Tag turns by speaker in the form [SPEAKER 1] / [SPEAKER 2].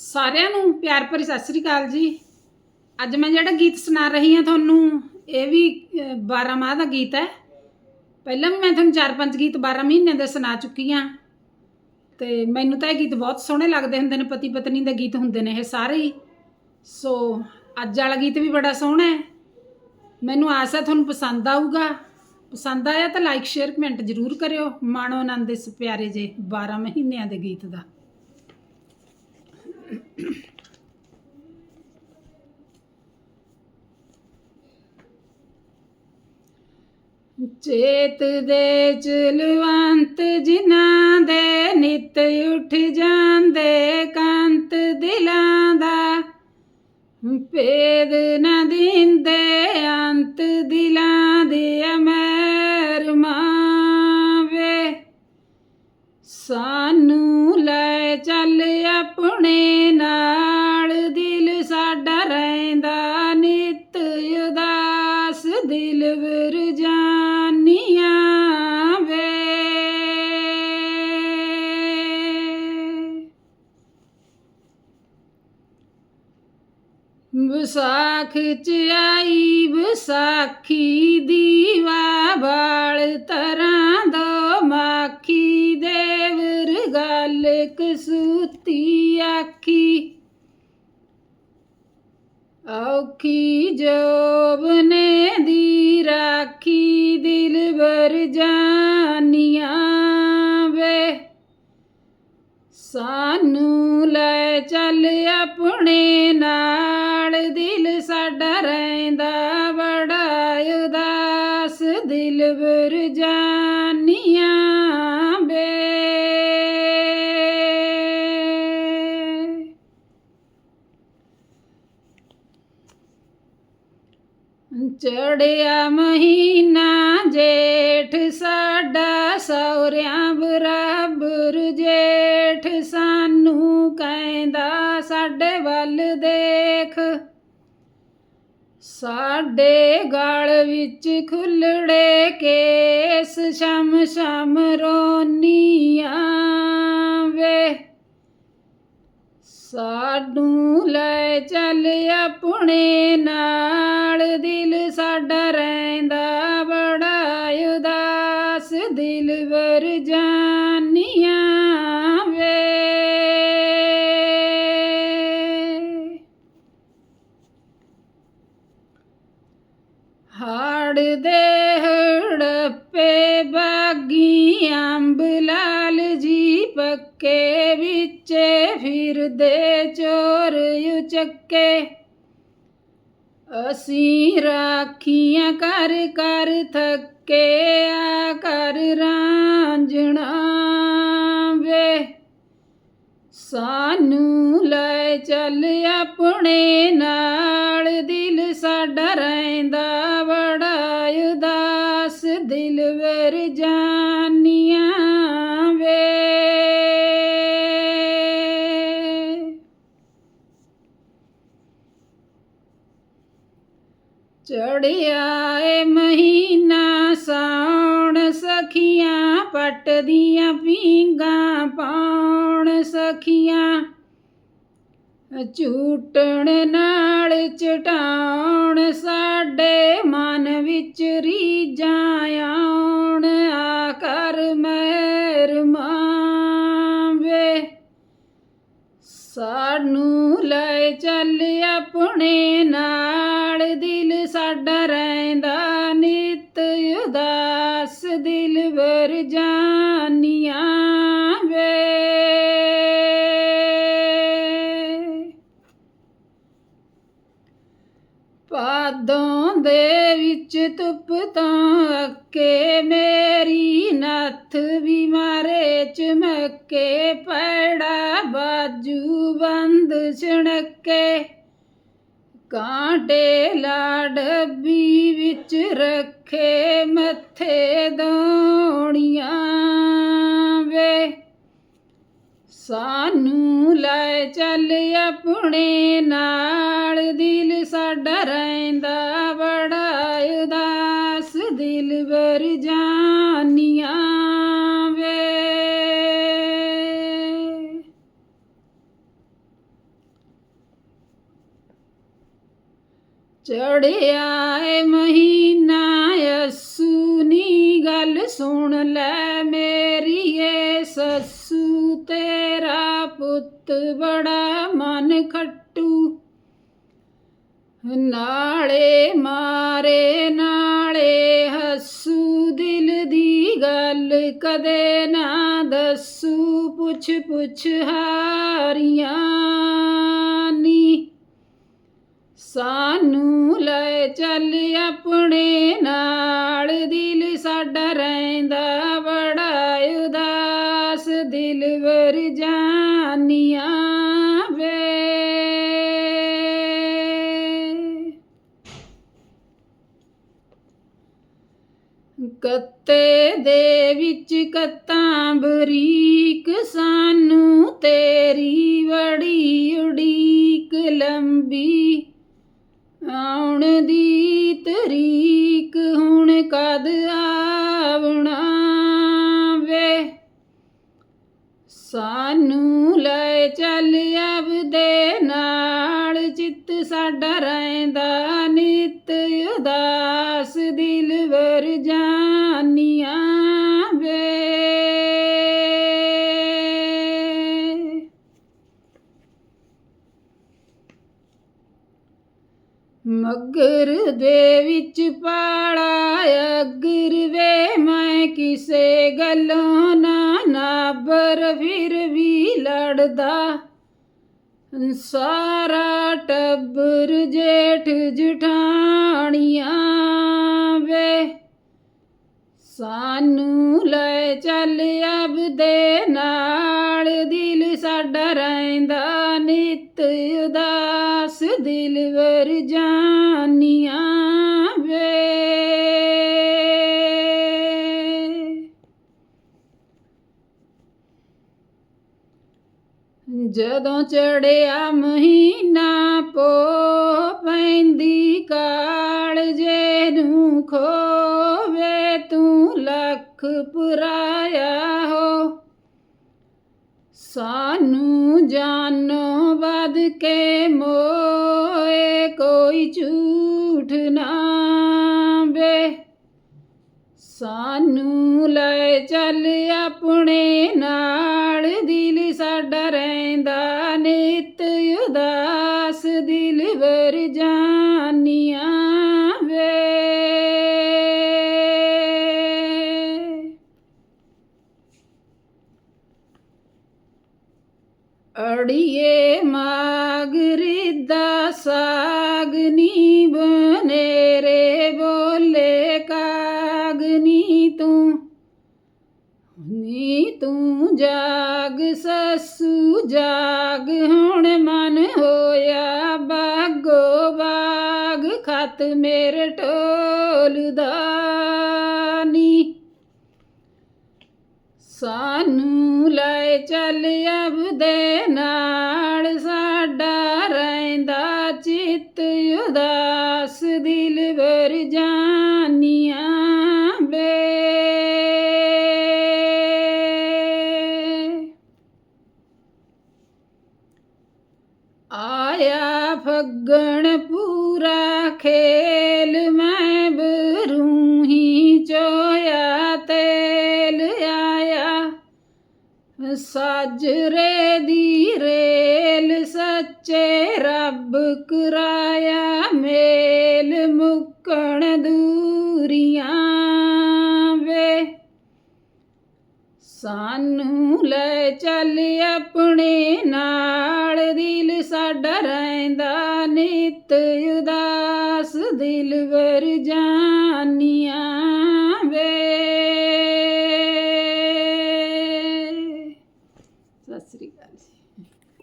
[SPEAKER 1] ਸਾਰਿਆਂ ਨੂੰ ਪਿਆਰ ਭਰੀ ਸਤਿ ਸ੍ਰੀ ਅਕਾਲ ਜੀ। ਅੱਜ ਮੈਂ ਜਿਹੜਾ ਗੀਤ ਸੁਣਾ ਰਹੀ ਹਾਂ ਤੁਹਾਨੂੰ ਇਹ ਵੀ ਅਹ, 12 ਮਾਹ ਦਾ ਗੀਤ ਹੈ। ਪਹਿਲਾਂ ਵੀ ਮੈਂ ਤੁਹਾਨੂੰ 4-5 ਗੀਤ 12 ਮਹੀਨੇ ਦੇ ਸੁਣਾ ਚੁੱਕੀ ਹਾਂ। ਤੇ ਮੈਨੂੰ ਤਾਂ ਇਹ ਗੀਤ ਬਹੁਤ ਸੋਹਣੇ ਲੱਗਦੇ ਹੁੰਦੇ ਨੇ ਪਤੀ ਪਤਨੀ ਦੇ ਗੀਤ ਹੁੰਦੇ ਨੇ ਇਹ ਸਾਰੇ ਹੀ। ਸੋ ਅੱਜ ਵਾਲਾ ਗੀਤ ਵੀ ਬੜਾ ਸੋਹਣਾ ਹੈ। ਮੈਨੂੰ ਆਸ ਹੈ ਤੁਹਾਨੂੰ ਪਸੰਦ ਆਊਗਾ। ਪਸੰਦ ਆਇਆ ਤਾਂ ਲਾਈਕ ਸ਼ੇਅਰ ਕਮੈਂਟ ਜ਼ਰੂਰ ਕਰਿਓ। ਮਾਣੋ ਆਨੰਦ ਇਸ ਪਿਆਰੇ ਜੇ 12 ਮਹੀਨਿਆਂ ਦੇ ਗੀਤ ਦਾ। ਚੇਤ ਦੇ ਚਲਵੰਤ ਜਿਨ੍ਹਾਂ ਦੇ ਨਿਤ ਉੱਠ ਜਾਂਦੇ ਕੰਤ ਦਿਲਾਂ ਦਾ, ਭੇਦ ਨਾ ਦਿੰਦੇ ਅੰਤ ਦਿਲਾਂ ਦੇ ਅਮਰ ਵਿਸਾਖ ਚ ਆਈ ਵਿਸਾਖੀ ਦੀਵਾ ਬਾਲ ਤਰਾਂ ਦੋ ਮਾਖੀ ਦੇਵਰ ਗੱਲ ਕਸੂਤੀ ਆਖੀ। ਔਖੀ ਜੋਬ ਨੇ ਦੀ ਰਾਖੀ ਦਿਲ ਜਾਨੀਆਂ ਵੇ। ਸਾਨੂੰ ਲੈ ਚੱਲ ਆਪਣੇ ਦਿਲ ਬਰ ਜਾਨੀਆਂ ਬੇ। ਚੜਿਆ ਮਹੀਨਾ ਜੇਠ ਸਾਡਾ ਸੌਰਿਆਂ ਬਰਾਬਰ ਜੇਠ ਸਾਨੂੰ ਕਹਿੰਦਾ, ਸਾਡੇ ਵੱਲ ਦੇ ਸਾਡੇ ਗਲ ਵਿੱਚ ਖੁੱਲੜੇ ਕੇਸ, ਸ਼ਮ ਸ਼ਮ ਰੋਨੀਆਂ ਵੇ। ਸਾਨੂੰ ਲੈ ਚੱਲ ਆਪਣੇ ਨਾਲ, ਦਿਲ ਸਾਡਾ ਰਹਿੰਦਾ ਬੜਾ ਉਦਾਸ, ਦਿਲ ਵਰ ਜਾਨੀਆਂ ਅੰਬ ਲਾਲ ਜੀ ਪੱਕੇ ਵਿੱਚ ਫਿਰਦੇ ਚੋਰ ਉਚੱਕੇ ਅਸੀਂ ਰਾਖੀਆਂ ਕਰ ਕਰ ਥੱਕੇ ਆ ਕਰ ਰਾਂਝਣਾ ਵੇ। ਸਾਨੂੰ ਲੈ ਚੱਲ ਆਪਣੇ ਨਾਲ ਦਿਲ ਸਾਡਾ ਰਹਿੰਦਾ, ਬੜਾ ਉਦਾਸ ਦਿਲ ਵਰ ਜਾਨੀਆਂ ਚੜਿਆ ਏ ਮਹੀਨਾ ਸਾਉਣ, ਸਖੀਆਂ ਪਟਦੀਆਂ ਪੀਂਗਾ ਪਾਉਣ, ਸਖੀਆਂ ਝੂਟਣ ਨਾਲ ਚਟਾਉਣ, ਸਾਡੇ ਮਨ ਵਿੱਚ ਰੀਜਾਂ ਆਉਣ ਆ ਕਰ ਮਹਿਰ ਮਾਵੇ। ਸਾਨੂੰ ਲੈ ਚੱਲ ਆਪਣੇ ਨਾਲ ਦਿਲ ਵਰ ਜਾਨੀਆਂ ਵੇ। ਪਾਦੋਂ ਦੇ ਵਿੱਚ ਧੁੱਪ ਤਾਂ ਅੱਕੇ ਮੇਰੀ ਨੱਥ ਵੀ ਮਾਰੇ ਚਮਕੇ ਪੈੜਾ ਬਾਜੂ ਬੰਦ ਛਣਕੇ। ਕਾਂਟੇ ਲਾ ਡੱਬੀ ਵਿੱਚ ਰੱਖ ਭੁੱਖੇ ਮੱਥੇ ਦੋਣੀਆਂ ਵੇ। ਸਾਨੂੰ ਲੈ ਚੱਲ ਆਪਣੇ ਨਾਲ ਦਿਲ ਸਾਡਾ ਰਹਿੰਦਾ, ਬੜਾ ਉਦਾਸ ਦਿਲ ਵਰ ਜਾਨੀਆਂ ਵੇ। ਚੜਿਆ ਏ ਮਹੀਨਾ ਸੁਣ ਲੈ ਮੇਰੀ ਸੱਸੂ, ਤੇਰਾ ਪੁੱਤ ਬੜਾ ਮਨ ਖੱਟੂ। ਨਾਲੇ ਮਾਰੇ, ਨਾਲੇ ਹੱਸੂ, ਦਿਲ ਦੀ ਗੱਲ ਕਦੇ ਨਾ ਦੱਸੂ। ਪੁੱਛ ਪੁੱਛ ਹਾਰੀਆਂ ਨੀ। ਸਾਨੂੰ ਲੈ ਚੱਲ ਆਪਣੇ ਨਾਲ। ਦਿਲ ਸਾਡਾ ਰਹਿੰਦਾ, ਬੜਾ ਉਦਾਸ। ਦਿਲ ਵਰ ਜਾਨੀਆਂ ਵੇ। ਕੱਤੇ ਦੇ ਵਿੱਚ ਕੱਤਾਂ ਬਰੀਕ, ਸਾਨੂੰ ਤੇਰੀ ਬੜੀ ਉਡੀਕ। ਲੰਬੀ ਆਉਣ ਦੀ ਤਰੀਕ ਹੁਣ ਕਦ ਆਵਣਾ ਵੇ ਸਾਨੂੰ ਲੈ ਚੱਲ ਆਪਦੇ ਨਾਲ, ਚਿੱਤ ਸਾਡਾ ਰਹਿੰਦਾ ਨਿਤ ਉਦਾਸ ਮਗਰ ਦੇ ਵਿੱਚ ਪਾਲਾ ਅਗਰ ਵੇ, ਮੈਂ ਕਿਸੇ ਗੱਲੋਂ ਨਾ ਨਾਬਰ, ਫਿਰ ਵੀ ਲੜਦਾ। ਸਾਰਾ ਟੱਬਰ ਜੇਠ ਜਠਾਣੀਆਂ ਵੇ। ਸਾਨੂੰ ਲੈ ਚੱਲ ਆਪਦੇ ਨਾਲ, ਦਿਲ ਸਾਡਾ ਰਹਿੰਦਾ। ਨਿਤ ਉਦਾਸ ਦਿਲ ਵਰ ਜਾਨੀਆਂ ਵੇ। ਜਦੋਂ ਚੜਿਆ ਮਹੀਨਾ ਪੋ ਪੈਂਦੀ ਕਾਲ ਜੇ ਨੂੰ ਖੋਵੇ ਤੂੰ ਲੱਖ ਪੁਰਾਇਆ ਸਾਨੂੰ ਜਾਨੋਂ ਵੱਧ ਕੇ ਮੋਏ, ਕੋਈ ਝੂਠ ਨਾ ਵੇ। ਸਾਨੂੰ ਲੈ ਚੱਲ ਆਪਣੇ ਨਾਲ, ਦਿਲ ਸਾਡਾ ਰਹਿੰਦਾ ਨਿਤ ਉਦਾਸ। ਦਾ ਸਾਗ ਨੀ ਬੋਲੇ ਕਾਗਨੀ ਤੂੰ, ਨੀ ਤੂੰ ਜਾਗ ਸੱਸੂ ਜਾਗ, ਹੁਣ ਮਨ ਹੋਇਆ ਬਾਗੋ ਬਾਗ, ਖਤ ਮੇਰੇ ਢੋਲ ਦਾ ਨੀ ਸਾਨੂੰ ਲੈ ਚੱਲ ਆਪਦੇ ਨਾਲ ਸਾਡਾ ਸਾਜਰੇ ਦੀ ਰੇਲ ਸੱਚੇ ਰੱਬ ਕਰਾਇਆ ਮੇਲ ਮੁੱਕਣ ਦੂਰੀਆਂ ਵੇ। ਸਾਨੂੰ ਲੈ ਚੱਲ ਆਪਣੇ ਨਾਲ ਦਿਲ ਸਾਡਾ ਰਹਿੰਦਾ ਨਿਤ ਉਦਾਸ ਦਿਲ ਵਰ ਜਾਨ